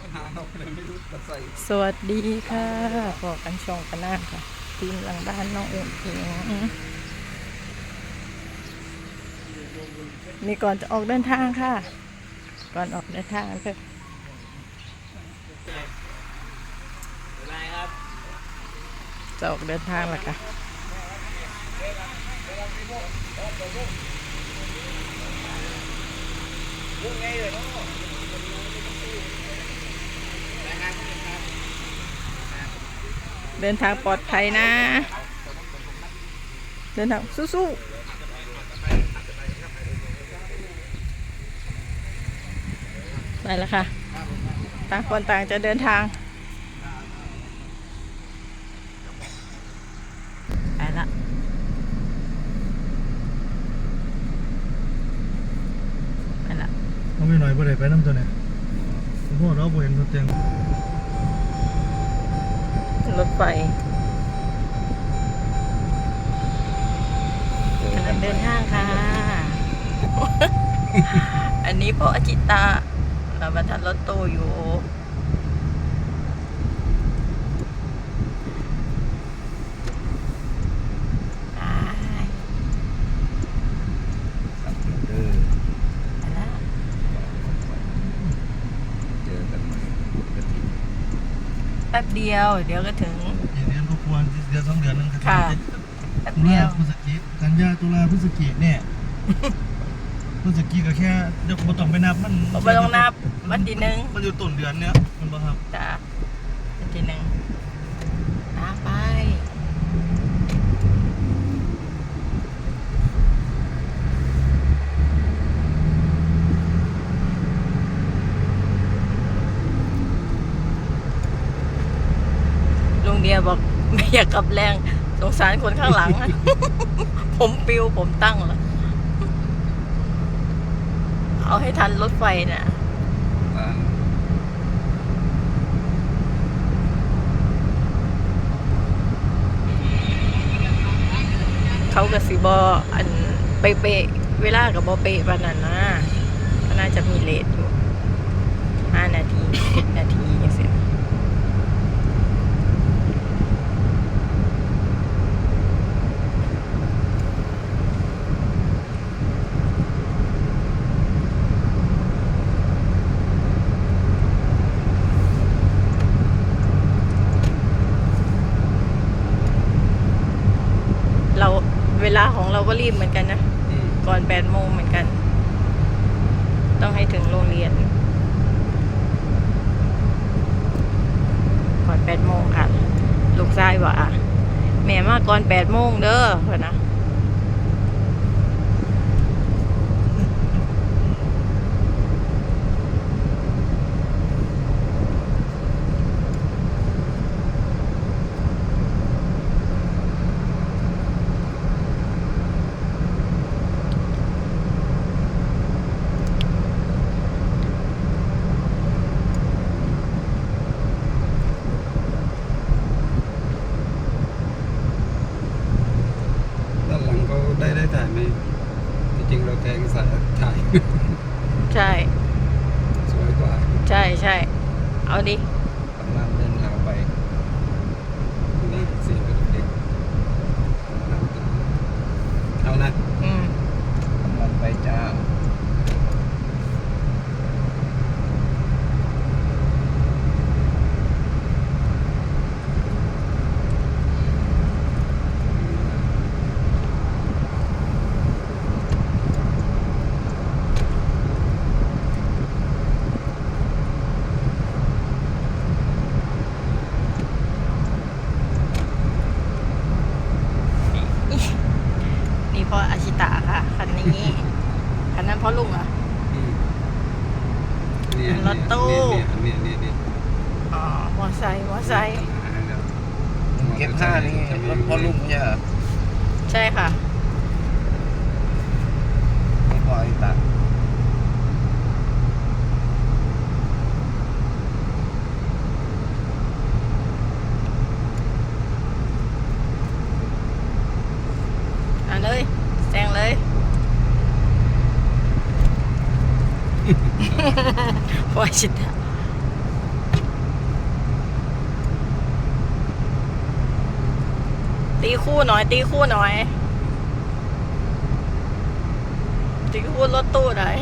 ปัญหาเราเลยไม่รู้จะใส่สวัสดีค่ะพอกันช่องกันหน้าค่ะทีมหลังบ้านน้องอุ้งอิงนี่ก่อนจะออกเดินทางค่ะ ก่อนออกเดินทางเพื่ออะไรครับจะออกเดินทางแล้วค่ะพูดไงเลย เดินทางปลอดภัยนะ เดินทางสู้ๆไปแล้วค่ะ ต่างคนต่างจะเดินทางไปละไปละเอาไม่หน่อยบ่ได้ไปน้ำตัวเนี่ ยผมบอกเราบ่เห็นตัวเตียงรถไฟกำลังเดินทางค่ะ อันนี้เพราะอาจิตาเราบรรทัดรถตู้อยู่ ไป เออ ไปแล้ว เจอกันใหม่ปกติ แป๊บเดียว เดี๋ยวก็ถึงอีกเดือนก็ควรเดือนสองเดือนนึงค่ะแป๊บตุเดีลายวพฤศจิกกันยาตุลาพฤศจิกเนี่ยพฤศจิกก็แค่เดี๋ยวบ่ต้องไปนับมันไม่ต้องนับวันที่หนึ่งมันอยู่ต้นเดือนเนี่ยมันบ่ครับจ้ะวันที่หนึ่งอะไป ลุงเดีย บอกไม่อยากกลับแรง สงสารคนข้างหลังอะผมปิวผมตั้งแล้วเอาให้ทันรถไฟน่ะร้านเขากับสิบออันเป๊ะๆเวลากับบอเป๊ะปานนั้นนะก็น่าจะมีเลทอยู่ห้านาทีสิบนาทีอย่างเสียเราเว ลาของเราก็รีบเหมือนกันนะอืมก่อนแปดโมงเหมือนกัน ต้องให้ถึงโรงเรียน ก่อนแปดโมงค่ะ ลูกชายว่าแม่มาก่อนแปดโมงเด้อเพื่อนนะด้านหลังเขาได้ได้ถ่ายไหมจริง ๆเราแทงสายถ่ายใช่ สวยกว่า ใช่ใช่ เอาดิ กำลังเดินทางไปนี่เสียงกับเด็กเอานะ อืม กำลังไปจ้า นี่เพราะอาชิตะค่ะ คันนี้ คันนั้นเพราะลุงเหรอะ อืมเนี่ย รถตู้ เนี่ยเนี่ยเนี่ย อ๋อ มอ ไซค์มอไซค์เก็บผ้านี่รถพ่อลุงเนี่ยใช่ค่ะไม่พอไอ้ตัดอะเลยแซงเลยเพราะอาชิตะ ตี คู่หน่อย ตีคู่หน่อย ตีคู่รถตู้หน่อย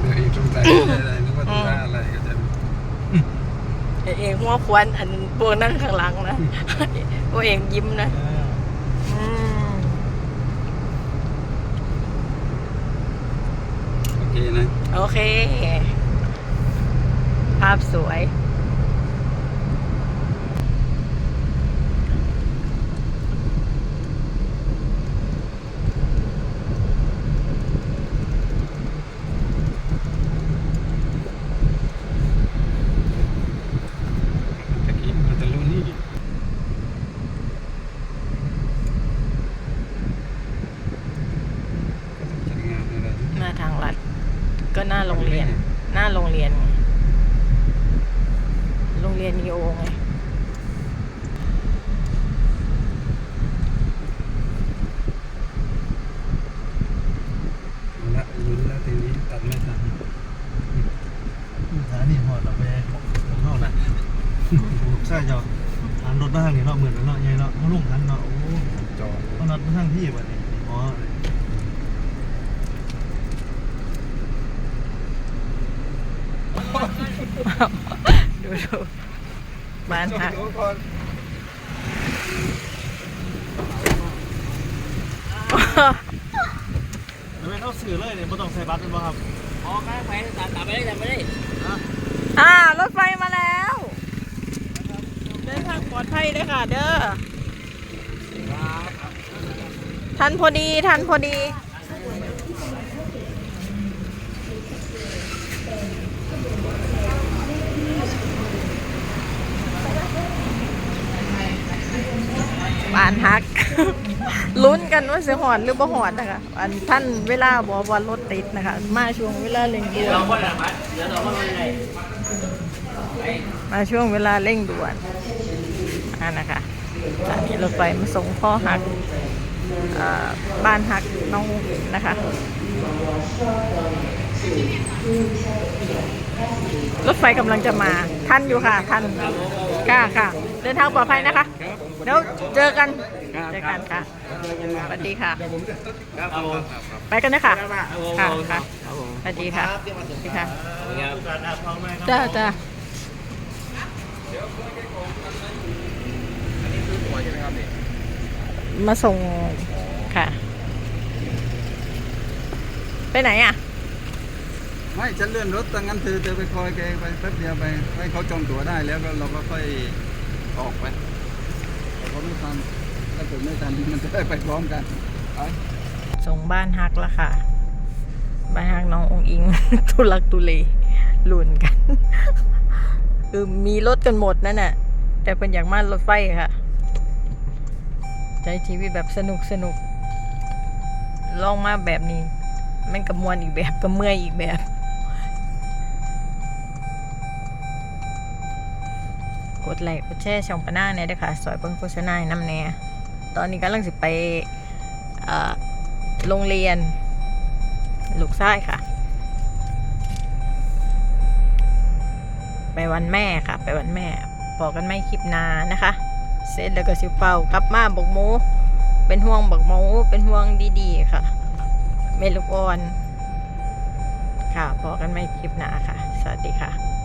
เดี๋ยวอีกสงสัยอะไรนึกว่าจะว่าอะไรก็จะเองหัวควันอันพวกนั่งข้างหลังนะพวกเองยิ้มนะเอออืมโอเคนะ โอเค ภาพสวย ตะกี้มันจะรู้นี่จัดงานอะไร หน้าทางลัด ก็หน้าโรงเรียน หน้าโรงเรียนไงโรงเรียนนีโอไงละลุ้นแล้วทีนี้ตัดไม่ทันสถานีหอดเราไปของเข้านะใช่เจ้าหันรถมาทางนี้เนาะเหมือนกันเนาะใหญ่เนาะเขาลงทันเนาะโอ้จอเขานัดมาทางพี่วันนี้อ๋อ ดูดูบ้านพักแล้วไม่เข้าสื่อเลยเนี่ยไม่ต้องใส่บัตรเป็นบ่ครับอ่ารถไฟมาแล้วเดินทางปลอดภัยเลยค่ะ เด้อทันพอดีทันพอดี บานฮัก ลุ้นกันว่าจะหอดหรือบ่หอดนะคะอันท่านเวลาบอว่ารถติดนะคะ มาช่วงเวลาเร่งด่วนมาช่วงเวลาเร่งด่วนอ่านะคะสถานีรถไฟมาส่งพ่อหักบ้านหักน้องนะคะ รถไฟกำลังจะมาทันอยู่ค่ะทันค่ะค่ะ ดินทางปลอดภัยนะคะ เดี๋ยวเจอกันเจอกันค่ะสวัสดีค่ะไปกันนะคะค่ะค่ะสวัสดีค่ะสวัสดีค่ะจ้าจ้ามาส่งค่ะ ไปไหนอะ ไม่ฉันเลื่อนรถตั้งงั้นเธอเธอไปคอยแกไปแป๊บเดียวไปให้เขาจองตั๋วได้แล้วก็เราก็ค่อย ออกไปแต่เขาไม่ทันถ้าเกิดไม่ทันมันจะได้ไปพร้อมกันไปส่งบ้านฮักแล้วค่ะ บ้านฮักน้ององอิง ทุลักทุเลลุนกัน คือมีรถกันหมดนั่นน่ะ แต่เป็นอย่างมากรถไฟค่ะใจชีวิตแบบสนุกสนุกลองมาแบบนี้ มันกระมวลอีกแบบกระเมื่อยอีกแบบ กดไลค์กดแชร์ช่องปน้าเนี่ยด้วยค่ะสอยเบิ้งโฆษณาให้น้ำแน่ตอนนี้กำลังสิไปโรงเรียน ลูกชายค่ะ ไปวันแม่ค่ะ ไปวันแม่บอกกันไม่คลิปนานะคะ เสร็จแล้วก็สิเป่ากลับมาบอกหมู เป็นห่วงบอกหมู เป็นห่วงดีๆค่ะ เมลูกอ่อน ค่ะบอกกันไม่คลิปนาค่ะ สวัสดีค่ะ